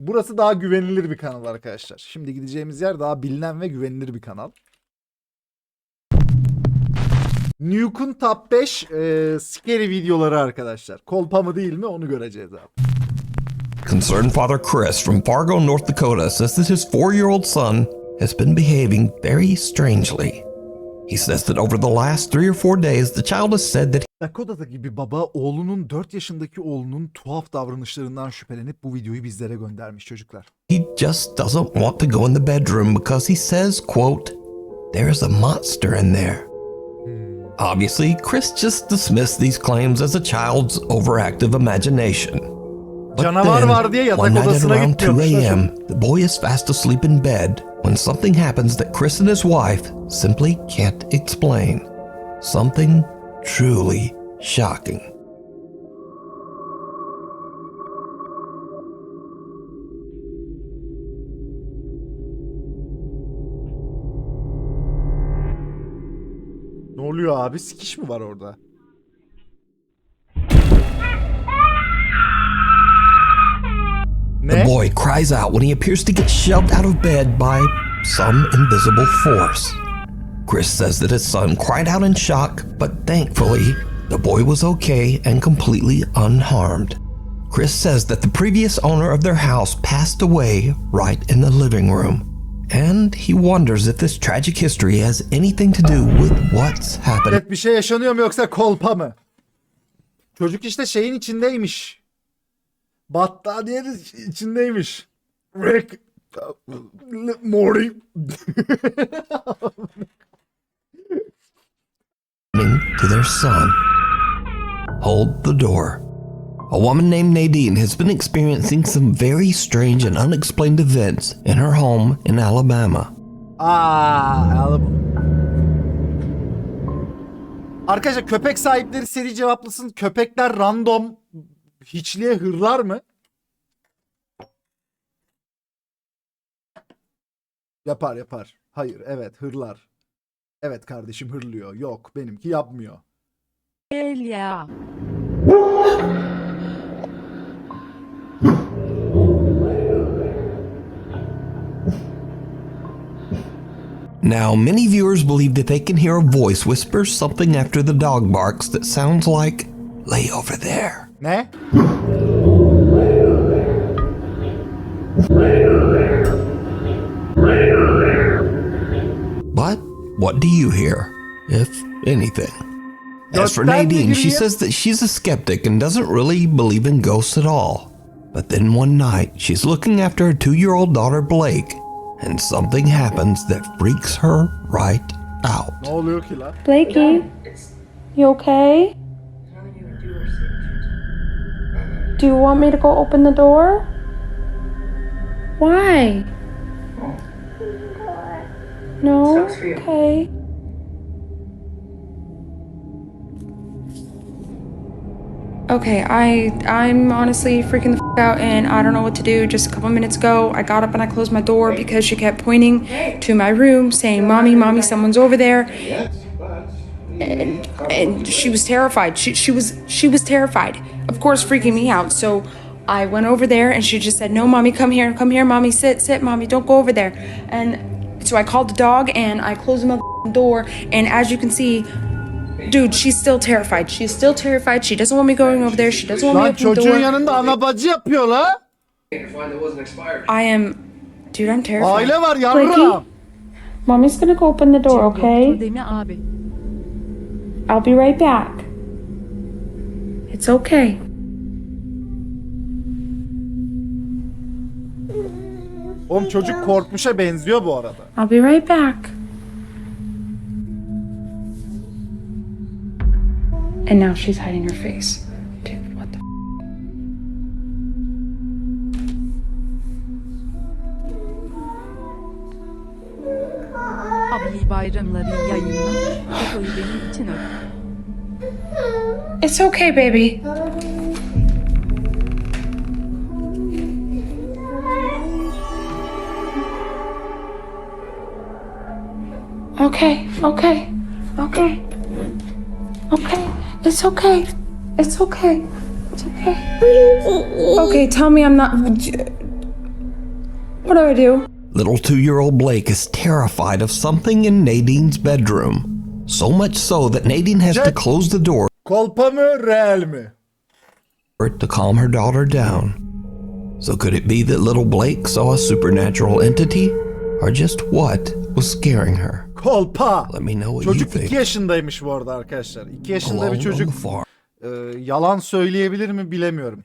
Burası daha güvenilir bir kanal arkadaşlar. Şimdi gideceğimiz yer daha bilinen ve güvenilir bir kanal. Nuke'un Top 5 e, scary videoları arkadaşlar. Kolpa mı değil mi onu göreceğiz abi. Concerned father Chris from Fargo, North Dakota says that his four year old son has been behaving very strangely. He says that over the last three or four days, the child has said that Dakota'daki bir baba oğlunun 4 yaşındaki oğlunun tuhaf davranışlarından şüphelenip bu videoyu bizlere göndermiş çocuklar. he just doesn't want to go in the bedroom because he says, quote, there's a monster in there. Hmm. Obviously, Chris just dismissed these claims as a child's overactive imagination. But Canavar then, var diye yatak one night at odasına around 2 gitmiyormuş. a.m., the boy is fast asleep in bed when something happens that Chris and his wife simply can't explain. Something truly shocking. Ne oluyor abi? Sikiş mi var orada? The boy cries out when he appears to get shoved out of bed by some invisible force. Chris says that his son cried out in shock, but thankfully, the boy was okay and completely unharmed. Chris says that the previous owner of their house passed away right in the living room, and he wonders if this tragic history has anything to do with what's happening. Evet bir şey yaşanıyor mu yoksa kolpa mı? Çocuk işte şeyin içindeymiş. Battaniyenin içindeymiş. Rick uh, Morty. to their son. Hold the door. A woman named Nadine has been experiencing some very strange and unexplained events in her home in Alabama. Aa, alalım. Arkadaşlar köpek sahipleri seri cevaplasın. Köpekler random hiçliğe hırlar mı? Yapar yapar. Hayır evet hırlar. Evet kardeşim hırlıyor. Yok benimki yapmıyor. El ya. Now, many viewers believe that they can hear a voice whisper something after the dog barks that sounds like, lay over there. Ne? What do you hear, if anything? As for Nadine, she says that she's a skeptic and doesn't really believe in ghosts at all. But then one night, she's looking after her two year old daughter Blake, and something happens that freaks her right out. Ne oluyor ki lan? Blakey, you okay? Do you want me to go open the door? Why? No? Okay. Okay, I I'm honestly freaking the f- out and I don't know what to do. Just a couple minutes ago, I got up and I closed my door because she kept pointing to my room saying, "Mommy, mommy, someone's over there." and and she was terrified. She she was she was terrified. Of course, freaking me out. So I went over there and she just said, "No, mommy, come here, come here, mommy, sit, sit, mommy, don't go over there." And so I called the dog and I closed the mother- door. And as you can see, dude, she's still terrified. She's still terrified. She doesn't want me going over there. She doesn't want me Lan to open the çocuğun door. yanında ana bacı yapıyor la. I am, dude, I'm terrified. Aile var Blakey, yavrum. mommy's gonna go open the door, okay? Değil mi abi? I'll be right back. It's okay. Oğlum çocuk korkmuşa benziyor bu arada. I'll be right back. And now she's hiding her face. Dude, what the f- Abi bayramları yayınla. Fotoyu benim için öp. It's okay, baby. Okay, okay, okay, okay. It's okay. It's okay. It's okay. Okay, tell me I'm not. What do I do? Little two year old Blake is terrified of something in Nadine's bedroom. So much so that Nadine has to close the door Kolpa mı real mi? to calm her daughter down. So could it be that little Blake saw a supernatural entity? Or just what was scaring her? Kolpa. Let me know what you Çocuk 2 think. yaşındaymış bu arada arkadaşlar. 2 yaşında Alone bir on çocuk the farm. e, yalan söyleyebilir mi bilemiyorum.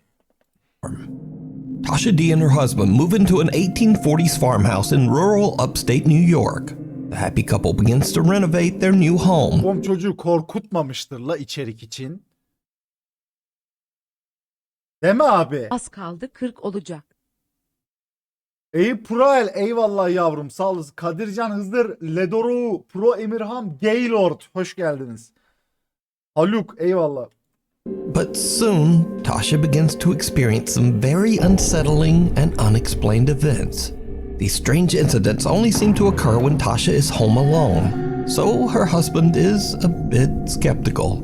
Tasha Dee and her husband move into an 1840s farmhouse in rural upstate New York. The happy couple begins to renovate their new home. Oğlum çocuğu korkutmamıştır la içerik için. Değil mi abi? Az kaldı 40 olacak. Eyvallah yavrum sağ olasın. Kadircan Hızdır, Ledoro, Pro Emirham, Gaylord hoş geldiniz. Haluk eyvallah. But soon, Tasha begins to experience some very unsettling and unexplained events. These strange incidents only seem to occur when Tasha is home alone, so her husband is a bit skeptical.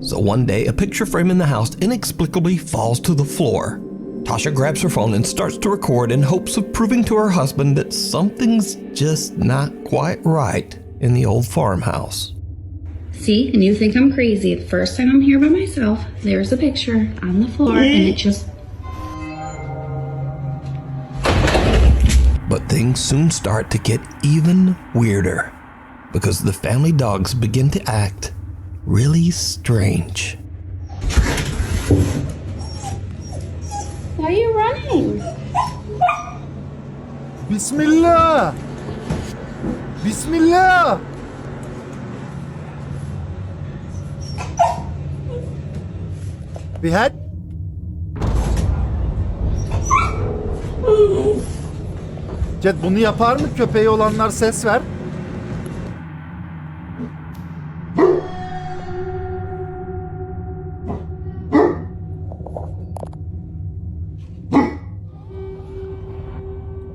So one day, a picture frame in the house inexplicably falls to the floor. Tasha grabs her phone and starts to record in hopes of proving to her husband that something's just not quite right in the old farmhouse. See, and you think I'm crazy. The first time I'm here by myself, there's a picture on the floor, and it just But things soon start to get even weirder because the family dogs begin to act really strange. Why are you running? Bismillah. Bismillah. Bir had. Chat bunu yapar mı? Köpeği olanlar ses ver.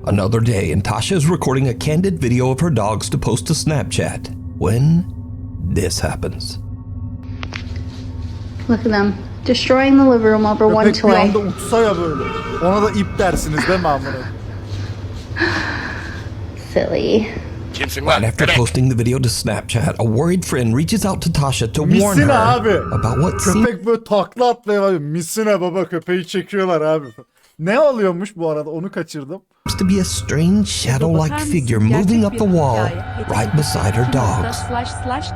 Another day, and Tasha is recording a candid video of her dogs to post to Snapchat when this happens. Look at them. Destroying the living room over one Köpek bir anda toy. uçsa ya böyle. Ona da ip dersiniz değil mi amına? Silly. Right after posting the video to Snapchat, a worried friend reaches out to Tasha to warn Misine her abi. about what seems Köpek böyle takla atlıyor abi. Misine baba köpeği çekiyorlar abi. Ne oluyormuş bu arada onu kaçırdım. to be a strange shadow-like figure moving up the wall right beside her dogs.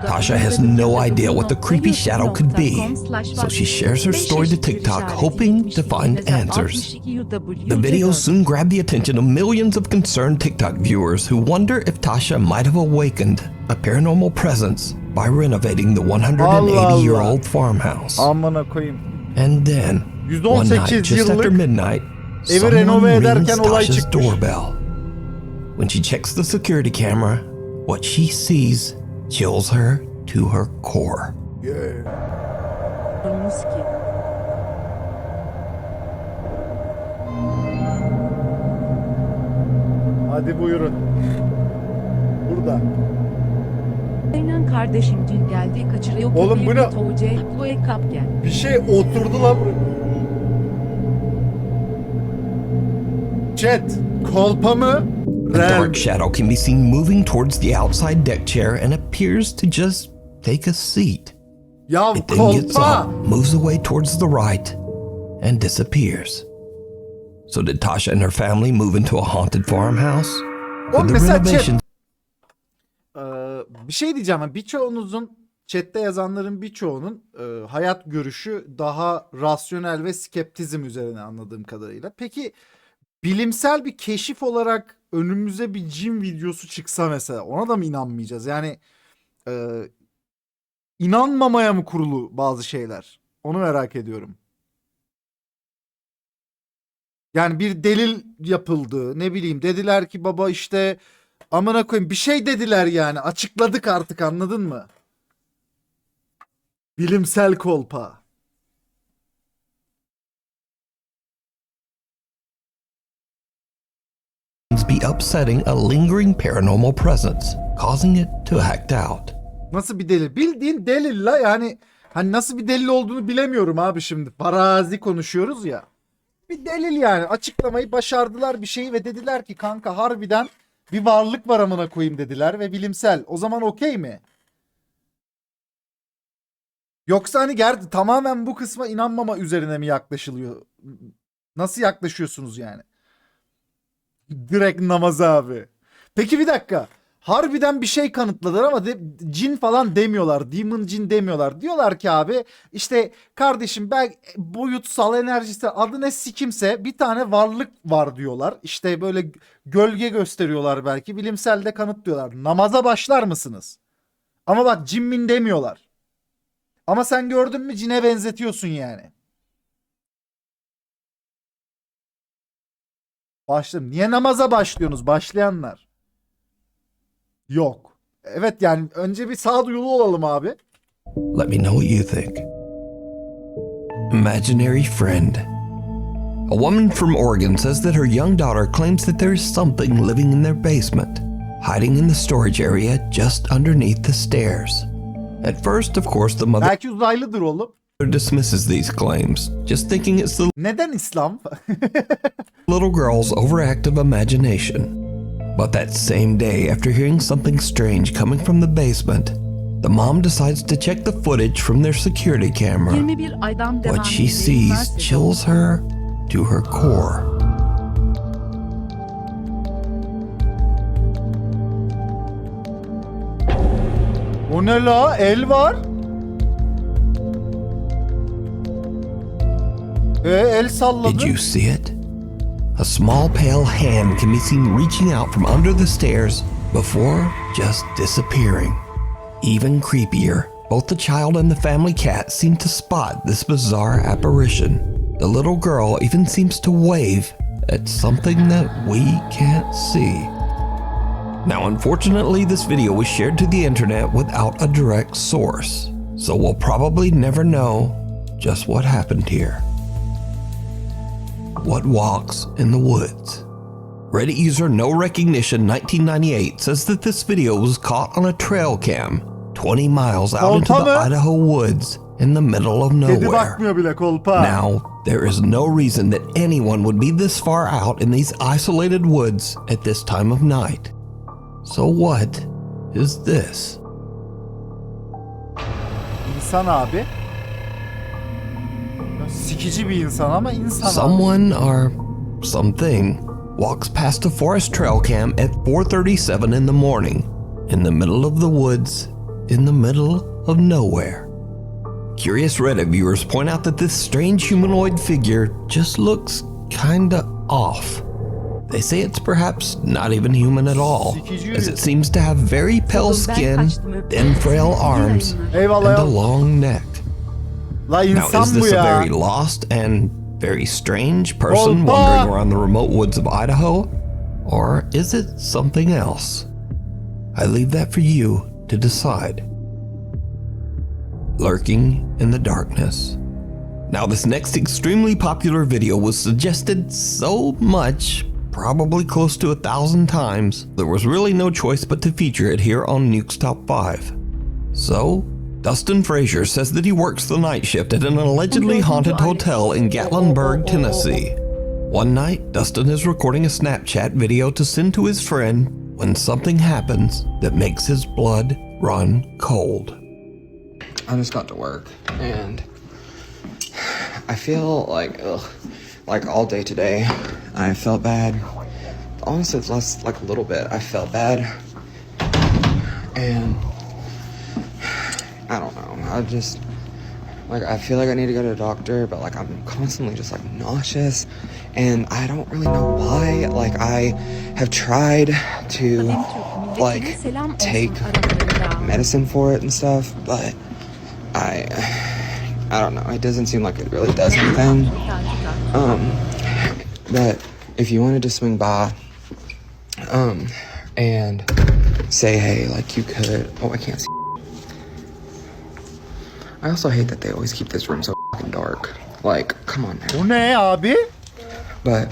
Tasha has no idea what the creepy shadow could be, so she shares her story to TikTok hoping to find answers. The videos soon grab the attention of millions of concerned TikTok viewers who wonder if Tasha might have awakened a paranormal presence by renovating the 180 year old farmhouse. And then, one night, just after midnight, evi someone renove rings ederken olay Tasha's çıkmış. doorbell. When she checks the security camera, what she sees chills her to her core. Hadi buyurun. Burada. Aynen kardeşim dün geldi kaçırıyor. Oğlum bu ne? Tovuce, Chloe kap gel. Bir şey oturdu lan buraya. Chat. Kolpa mı? A dark shadow can be seen moving towards the outside deck chair and appears to just take a seat. Ya It then gets kolpa. up, moves away towards the right, and disappears. So did Tasha and her family move into a haunted farmhouse? Oğlum the mesela renovations Ee, bir şey diyeceğim. ama Birçoğunuzun chatte yazanların birçoğunun e, hayat görüşü daha rasyonel ve skeptizm üzerine anladığım kadarıyla. Peki bilimsel bir keşif olarak önümüze bir cin videosu çıksa mesela ona da mı inanmayacağız? Yani e, inanmamaya mı kurulu bazı şeyler? Onu merak ediyorum. Yani bir delil yapıldı. Ne bileyim dediler ki baba işte amına koyayım bir şey dediler yani. Açıkladık artık anladın mı? Bilimsel kolpa. Be upsetting a lingering paranormal presence, causing it to act out. Nasıl bir delil? Bildiğin delil la yani. Hani nasıl bir delil olduğunu bilemiyorum abi şimdi. Farazi konuşuyoruz ya. bir delil yani. Açıklamayı başardılar bir şeyi ve dediler ki kanka harbiden bir varlık var amına koyayım dediler ve bilimsel. O zaman okey mi? Yoksa hani ger tamamen bu kısma inanmama üzerine mi yaklaşılıyor? Nasıl yaklaşıyorsunuz yani? Direkt namaza abi. Peki bir dakika. Harbiden bir şey kanıtladılar ama de, cin falan demiyorlar. Demon cin demiyorlar. Diyorlar ki abi işte kardeşim ben boyutsal enerjisi adı ne sikimse bir tane varlık var diyorlar. İşte böyle gölge gösteriyorlar belki. Bilimsel de kanıtlıyorlar. Namaza başlar mısınız? Ama bak cin min demiyorlar. Ama sen gördün mü cine benzetiyorsun yani. Başladım. Niye namaza başlıyorsunuz başlayanlar? Yok. Evet yani önce bir sağduyulu olalım abi. Let me know what you think. Imaginary friend. A woman from Oregon says that her young daughter claims that there is something living in their basement, hiding in the storage area just underneath the stairs. At first, of course, the mother Belki uzaylıdır oğlum. Dismisses these claims, just thinking it's the Neden İslam? little girl's overactive imagination. But that same day, after hearing something strange coming from the basement, the mom decides to check the footage from their security camera. 21 aydan devam What she sees chills her to her core. o ne la? El var. E el salladı. Did you see it? A small pale hand can be seen reaching out from under the stairs before just disappearing. Even creepier, both the child and the family cat seem to spot this bizarre apparition. The little girl even seems to wave at something that we can't see. Now, unfortunately, this video was shared to the internet without a direct source, so we'll probably never know just what happened here. What walks in the woods? Reddit user No Recognition 1998 says that this video was caught on a trail cam 20 miles out into the Idaho woods in the middle of nowhere. bakmıyor bile kolpa. Now, there is no reason that anyone would be this far out in these isolated woods at this time of night. So, what is this? İnsan abi. Sikici bir insan ama insan. Someone or something walks past a forest trail cam at 4:37 in the morning in the middle of the woods in the middle of nowhere. Curious Reddit viewers point out that this strange humanoid figure just looks kinda off. They say it's perhaps not even human at all, as it seems to have very pale skin, thin, frail arms, and a long neck. La Now, insan is bu this a ya. very lost and very strange person Kolpa! wandering around the remote woods of Idaho? Or is it something else? I leave that for you to decide. Lurking in the darkness. Now, this next extremely popular video was suggested so much, probably close to a thousand times, there was really no choice but to feature it here on Nuke's Top 5. So, Dustin Frazier says that he works the night shift at an allegedly haunted hotel in Gatlinburg, Tennessee. One night, Dustin is recording a Snapchat video to send to his friend when something happens that makes his blood run cold. I just got to work and I feel like ugh, like all day today I felt bad. Honestly, it's less like a little bit. I felt bad and I don't know. I just like I feel like I need to go to a doctor, but like I'm constantly just like nauseous and I don't really know why. Like I have tried to like take medicine for it and stuff, but I I don't know. It doesn't seem like it really does anything. Um, but if you wanted to swing by, um, and say hey, like you could. Oh, I can't see. I also hate that they always keep this room so fucking dark. Like, come on, man. Bu ne abi? But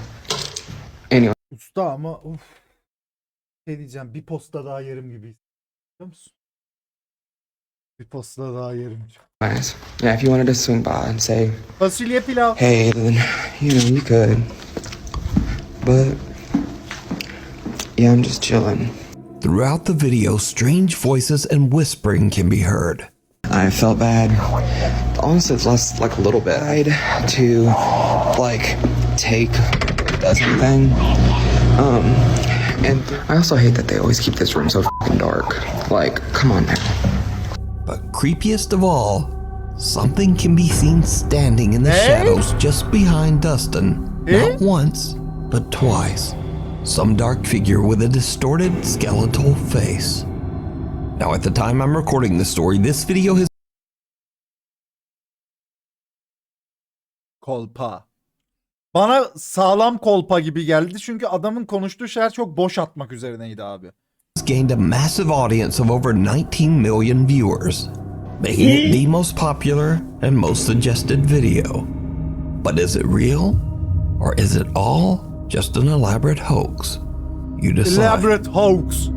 anyway. Usta ama uf. Şey diyeceğim bir posta daha yerim gibi. Biliyor musun? Bir posta daha yerim. Nice. Yeah, if you wanted to swing by and say, Fasulye pilav. hey, then, you know, you could. But, yeah, I'm just chilling. Throughout the video, strange voices and whispering can be heard. I felt bad. Honestly, it's less like a little bit. I to like take does anything. Um, and I also hate that they always keep this room so fucking dark. Like, come on now. But creepiest of all, something can be seen standing in the Eh? shadows just behind Dustin. Eh? Not once, but twice. Some dark figure with a distorted skeletal face. Now, at the time I'm recording this story, this video has Kolpa. Bana sağlam kolpa gibi geldi çünkü adamın konuştuğu şeyler çok boş atmak üzerineydi abi. gained a massive audience of over 19 million viewers, making it the most popular and most suggested video. But is it real? Or is it all just an elaborate hoax? You decide. Elaborate hoax.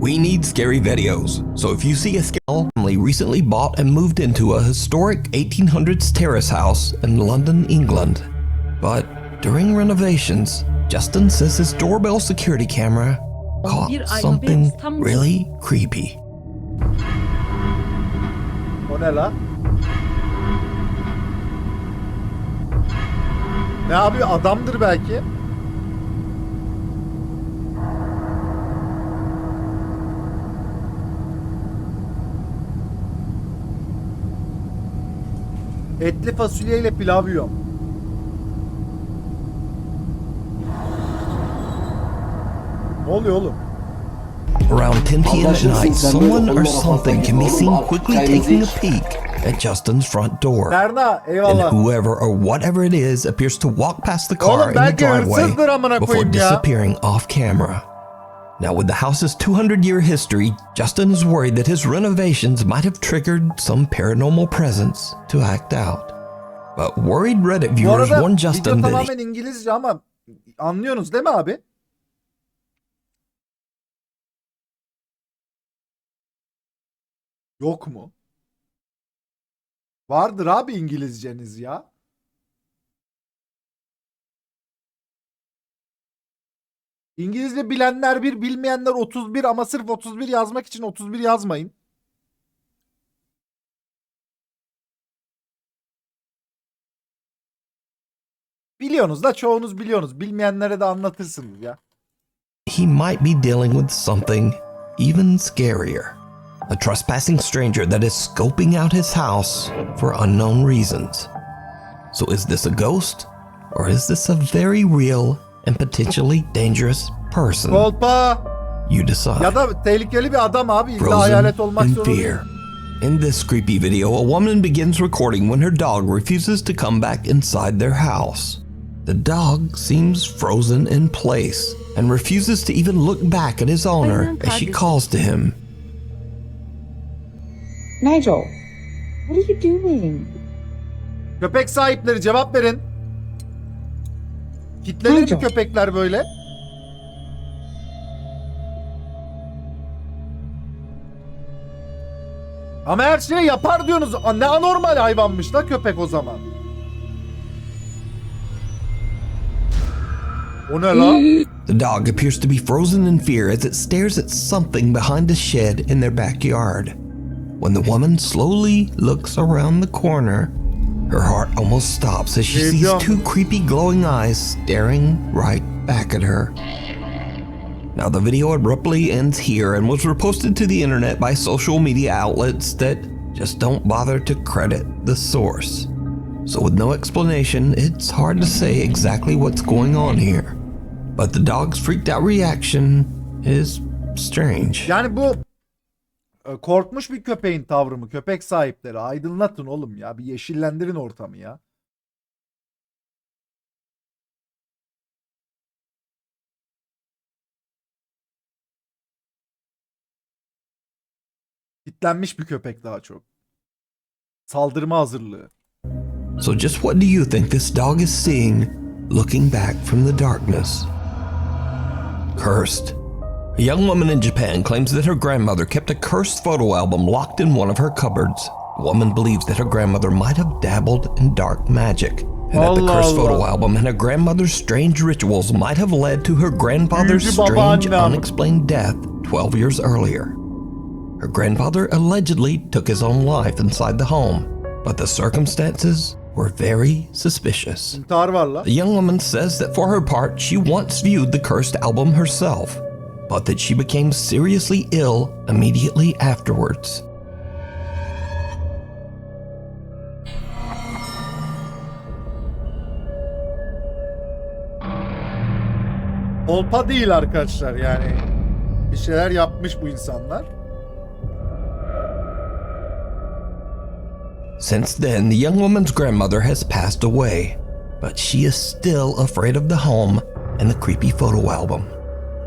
We need scary videos. So if you see a scale family recently bought and moved into a historic 1800s terrace house in London, England, but during renovations, Justin says his doorbell security camera caught something really creepy. O ne la? Ne abi adamdır belki. Etli fasulyeyle pilav yiyorum. Ne oluyor oğlum? Around 10 p.m. at night, someone or something can be seen quickly taking a peek at Justin's front door. Berna And whoever or whatever it is appears to walk past the car Oğlum in the driveway before disappearing off camera. Now, with the house's 200 year history, Justin is worried that his renovations might have triggered some paranormal presence to act out. But worried Reddit Bu viewers arada warn video Justin that tamamen İngilizce ama anlıyorsunuz değil mi abi? Yok mu? Vardır abi İngilizceniz ya. İngilizce bilenler bir, bilmeyenler 31 ama sırf 31 yazmak için 31 yazmayın. Biliyorsunuz da çoğunuz biliyorsunuz. Bilmeyenlere de anlatırsınız ya. he might be dealing with something even scarier. A trespassing stranger that is scoping out his house for unknown reasons. So, is this a ghost? Or is this a very real and potentially dangerous person? Kolpa You decide. ya da tehlikeli bir adam abi. İlla Frozen hayalet olmak in zorunda değil. fear. In this creepy video, a woman begins recording when her dog refuses to come back inside their house. The dog seems frozen in place and refuses to even look back at his owner as she calls to him. Nigel, what are you doing? Köpek sahipleri cevap verin. Kitlenir mi köpekler böyle? Ama her şeyi yapar diyorsunuz. Aa, Ne anormal hayvanmış da köpek o zaman. O ne la? The dog appears to be frozen in fear as it stares at something behind a shed in their backyard. When the woman slowly looks around the corner, her heart almost stops as she sees two creepy glowing eyes staring right back at her. Now, the video abruptly ends here and was reposted to the internet by social media outlets that just don't bother to credit the source. So, with no explanation, it's hard to say exactly what's going on here. But the dog's freaked out reaction is strange. Yani bu e, korkmuş bir köpeğin tavrı mı? Köpek sahipleri aydınlatın oğlum ya. Bir yeşillendirin ortamı ya. Kitlenmiş bir köpek daha çok. Saldırma hazırlığı. So, just what do you think this dog is seeing looking back from the darkness? Cursed, A young woman in Japan claims that her grandmother kept a cursed photo album locked in one of her cupboards. The woman believes that her grandmother might have dabbled in dark magic, and that the cursed photo album and her grandmother's strange rituals might have led to her grandfather's strange, unexplained death 12 years earlier. Her grandfather allegedly took his own life inside the home, but the circumstances were very suspicious. İntihar var la. The young woman says that for her part, she once viewed the cursed album herself, but that she became seriously ill immediately afterwards. Kolpa değil arkadaşlar yani. Bir şeyler yapmış bu insanlar. Since then, the young woman's grandmother has passed away, but she is still afraid of the home and the creepy photo album.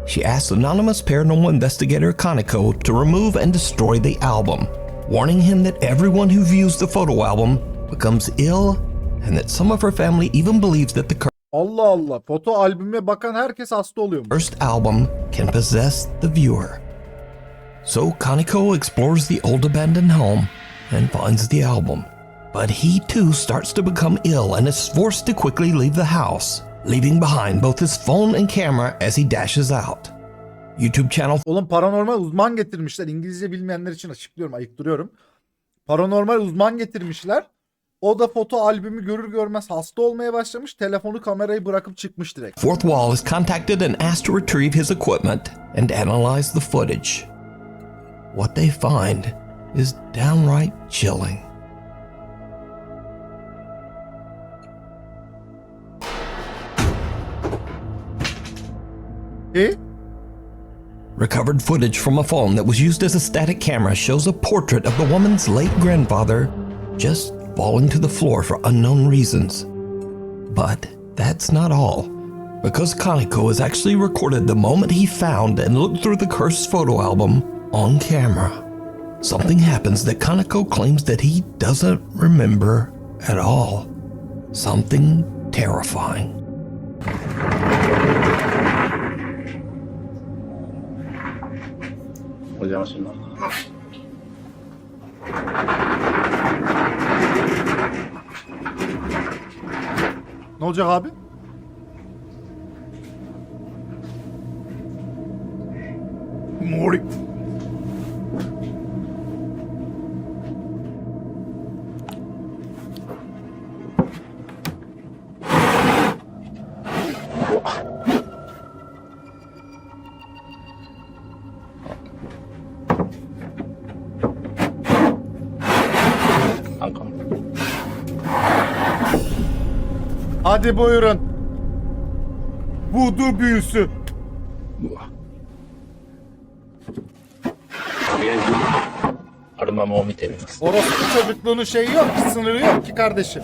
She asks anonymous paranormal investigator Kaneko to remove and destroy the album, warning him that everyone who views the photo album becomes ill and that some of her family even believes that the Allah Allah. Foto albüme bakan herkes hasta oluyormuş. first album can possess the viewer. So Kaneko explores the old abandoned home and finds the album. But he too starts to become ill and is forced to quickly leave the house, leaving behind both his phone and camera as he dashes out. YouTube channel Oğlum paranormal uzman getirmişler. İngilizce bilmeyenler için açıklıyorum, ayıktırıyorum. Paranormal uzman getirmişler. O da foto albümü görür görmez hasta olmaya başlamış. Telefonu kamerayı bırakıp çıkmış direkt. Fourth Wall is contacted and asked to retrieve his equipment and analyze the footage. What they find is downright chilling. E? Recovered footage from a phone that was used as a static camera shows a portrait of the woman's late grandfather just falling to the floor for unknown reasons. But that's not all, because Kaneko has actually recorded the moment he found and looked through the cursed photo album on camera. Something happens that Kaneko claims that he doesn't remember at all. Something terrifying. Ne olacak abi? Mori. Hadi buyurun. Voodoo büyüsü. Orospu çocukluğunun şeyi yok ki, sınırı yok ki kardeşim.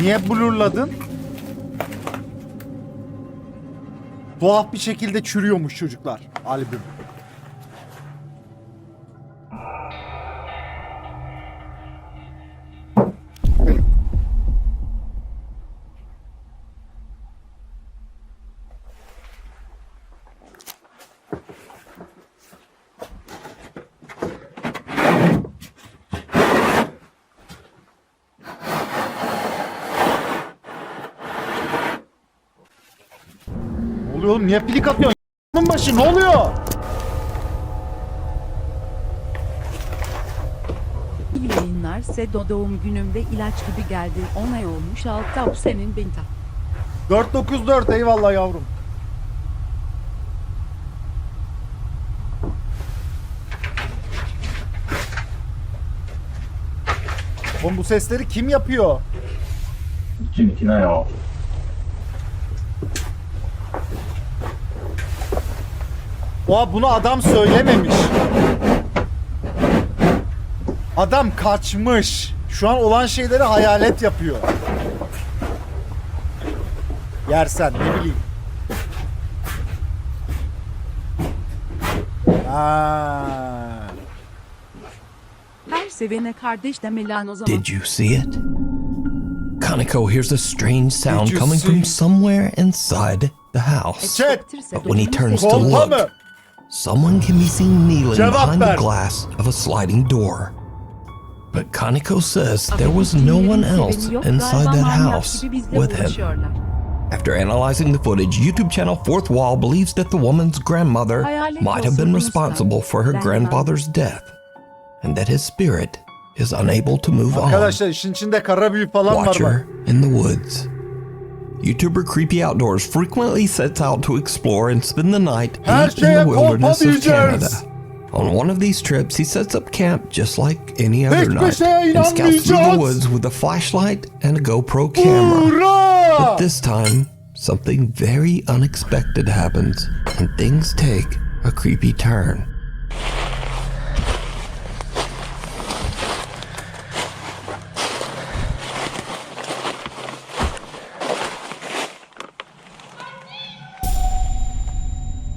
Niye blurladın? Tuhaf bir şekilde çürüyormuş çocuklar albüm. Oğlum? Niye pilik atıyorsun? Bunun başı ne oluyor? İyi yayınlar Sedo doğum günümde ilaç gibi geldi. 10 ay olmuş altta senin benta. 494 eyvallah yavrum. Oğlum bu sesleri kim yapıyor? Oha bunu adam söylememiş. Adam kaçmış. Şu an olan şeyleri hayalet yapıyor. Yersen ne bileyim. Ha. Her sevene kardeş deme lan o zaman. Did you see it? Kaneko hears a strange sound you coming see- from somewhere inside the house. Chat. But when he turns to Kolpa look? Someone can be seen kneeling Cevap behind ver. the glass of a sliding door. But Kaneko says there was no one else inside that house with him. After analyzing the footage, YouTube channel Fourth Wall believes that the woman's grandmother might have been responsible for her grandfather's death, and that his spirit is unable to move on. Arkadaşlar işin içinde kara büyü falan var Watcher in the woods. YouTuber Creepy Outdoors frequently sets out to explore and spend the night deep in the wilderness of. Canada. On one of these trips, he sets up camp just like any other night and scouts through the woods with a flashlight and a GoPro camera. But This time, something very unexpected happens, and things take a creepy turn.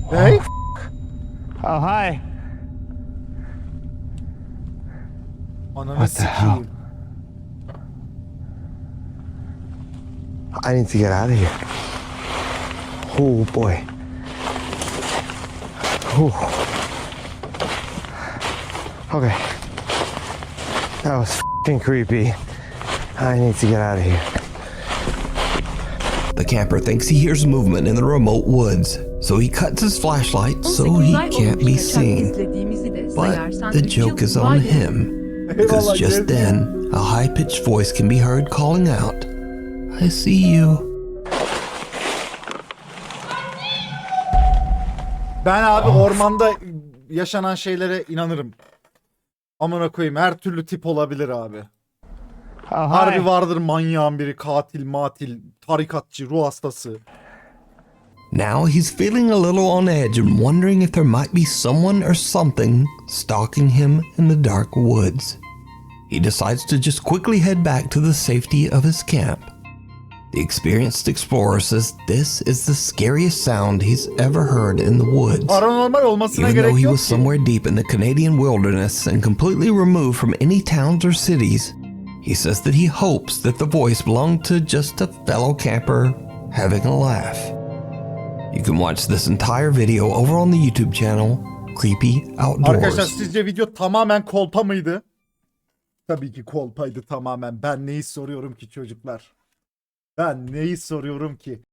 Hey? Oh, oh hi. Ananı What the hell? sikeyim. I need to get out of here. Oh boy. Ooh. Okay. That was fing creepy. I need to get out of here. The camper thinks he hears movement in the remote woods, so he cuts his flashlight so he can't be seen. But the joke is on him, because just then, a high pitched voice can be heard calling out, I see you. Ben abi ormanda yaşanan şeylere inanırım. Amına koyayım her türlü tip olabilir abi. Oh, Harbi vardır manyağın biri, katil, matil, tarikatçı, ruh hastası. Now he's feeling a little on edge and wondering if there might be someone or something stalking him in the dark woods. He decides to just quickly head back to the safety of his camp. The experienced explorer says this is the scariest sound he's ever heard in the woods. Even though he was somewhere deep in the Canadian wilderness and completely removed from any towns or cities, he says that he hopes that the voice belonged to just a fellow camper having a laugh. You can watch this entire video over on the YouTube channel Creepy Arkadaşlar Outdoors. sizce video tamamen kolpa mıydı? Tabii ki kolpaydı tamamen. Ben neyi soruyorum ki çocuklar? Ben neyi soruyorum ki?